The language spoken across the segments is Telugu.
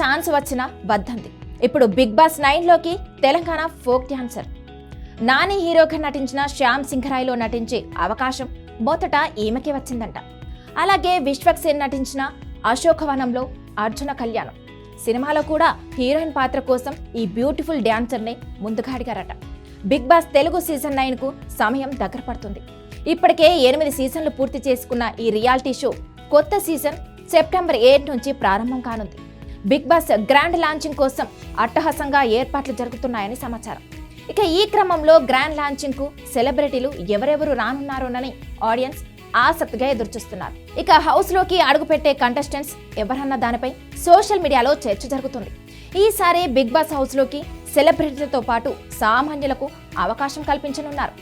ఛాన్స్ వచ్చిన వద్దంది ఇప్పుడు బిగ్ బాస్ నైన్లోకి తెలంగాణ ఫోక్ డాన్సర్. నాని హీరోగా నటించిన శ్యామ్ సింగరాయ్లో నటించే అవకాశం మొదట ఈమెకి వచ్చిందంట. అలాగే విశ్వక్ సేన్ నటించిన అశోకవనంలో అర్జున కళ్యాణం. సినిమాలో కూడా హీరోయిన్ పాత్ర కోసం ఈ బ్యూటిఫుల్ డ్యాన్సర్ని ముందుగా అడిగారట. బిగ్ బాస్ తెలుగు సీజన్ నైన్కు సమయం దగ్గర పడుతుంది. ఇప్పటికే ఎనిమిది సీజన్లు పూర్తి చేసుకున్న ఈ రియాలిటీ షో కొత్త సీజన్ సెప్టెంబర్ ఎయిట్ నుంచి ప్రారంభం కానుంది. బిగ్ బాస్ గ్రాండ్ లాంచింగ్ కోసం అట్టహాసంగా ఏర్పాట్లు జరుగుతున్నాయని సమాచారం. ఇక ఈ క్రమంలో గ్రాండ్ లాంచింగ్కు సెలబ్రిటీలు ఎవరెవరు రానున్నారోనని ఆడియన్స్ ఆసక్తిగా ఎదురుచూస్తున్నారు. ఇక హౌస్లోకి అడుగుపెట్టే కంటెస్టెంట్స్ ఎవరన్న దానిపై సోషల్ మీడియాలో చర్చ జరుగుతుంది. ఈసారి బిగ్ బాస్ హౌస్లోకి సెలబ్రిటీలతో పాటు సామాన్యులకు అవకాశం కల్పించనున్నారు.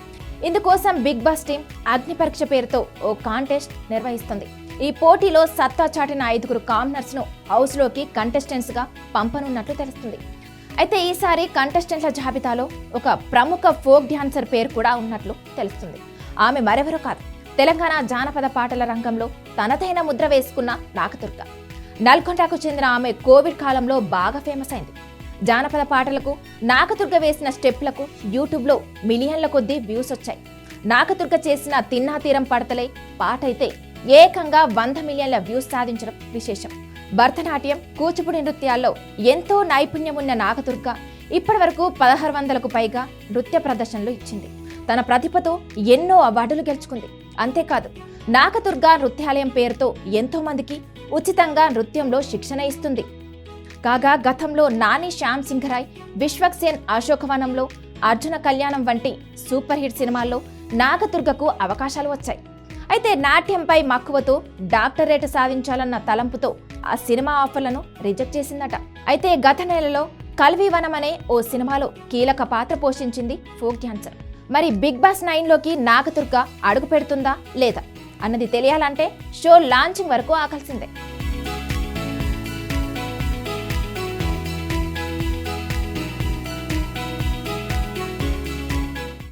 ఇందుకోసం బిగ్ బాస్ టీం అగ్ని పరీక్ష పేరుతో ఓ కాంటెస్ట్ నిర్వహిస్తుంది. ఈ పోటీలో సత్తా చాటిన ఐదుగురు కామనర్స్ను హౌస్లోకి కంటెస్టెంట్స్గా పంపనున్నట్లు తెలుస్తుంది. అయితే ఈసారి కంటెస్టెంట్ల జాబితాలో ఒక ప్రముఖ ఫోక్ డ్యాన్సర్ పేరు కూడా ఉన్నట్లు తెలుస్తుంది. ఆమె మరెవరో కాదు. తెలంగాణ జానపద పాటల రంగంలో తనదైన ముద్ర వేసుకున్న నాగదుర్గ. నల్గొండకు చెందిన ఆమె కోవిడ్ కాలంలో బాగా ఫేమస్ అయింది. జానపద పాటలకు నాగదుర్గ వేసిన స్టెప్లకు యూట్యూబ్లో మిలియన్ల కొద్దీ వ్యూస్ వచ్చాయి. నాగదుర్గ చేసిన తిన్నా తీరం పడతలే పాట అయితే ఏకంగా వంద మిలియన్ల వ్యూస్ సాధించడం విశేషం. భరతనాట్యం కూచిపూడి నృత్యాల్లో ఎంతో నైపుణ్యం ఉన్న నాగదుర్గ ఇప్పటి వరకు పదహారు వందలకు పైగా నృత్య ప్రదర్శనలు ఇచ్చింది. తన ప్రతిభతో ఎన్నో అవార్డులు గెలుచుకుంది. అంతేకాదు నాగదుర్గ నృత్యాలయం పేరుతో ఎంతో మందికి ఉచితంగా నృత్యంలో శిక్షణ ఇస్తుంది. కాగా గతంలో నాని శ్యామ్ సింగరాయ్ విశ్వక్ సేన్ అశోకవనంలో అర్జున కళ్యాణం వంటి సూపర్ హిట్ సినిమాల్లో నాగదుర్గకు అవకాశాలు వచ్చాయి. అయితే నాట్యంపై మక్కువతో డాక్టరేట్ సాధించాలన్న తలంపుతో ఆ సినిమా ఆఫర్లను రిజెక్ట్ చేసిందట. అయితే గత నెలలో కల్వీవనం అనే ఓ సినిమాలో కీలక పాత్ర పోషించింది ఫోక్ డాన్సర్. మరి బిగ్ బాస్ నైన్లోకి నాగదుర్గ అడుగు పెడుతుందా లేదా? అన్నది తెలియాలంటే షో లాంచింగ్ వరకు ఆకల్సిందే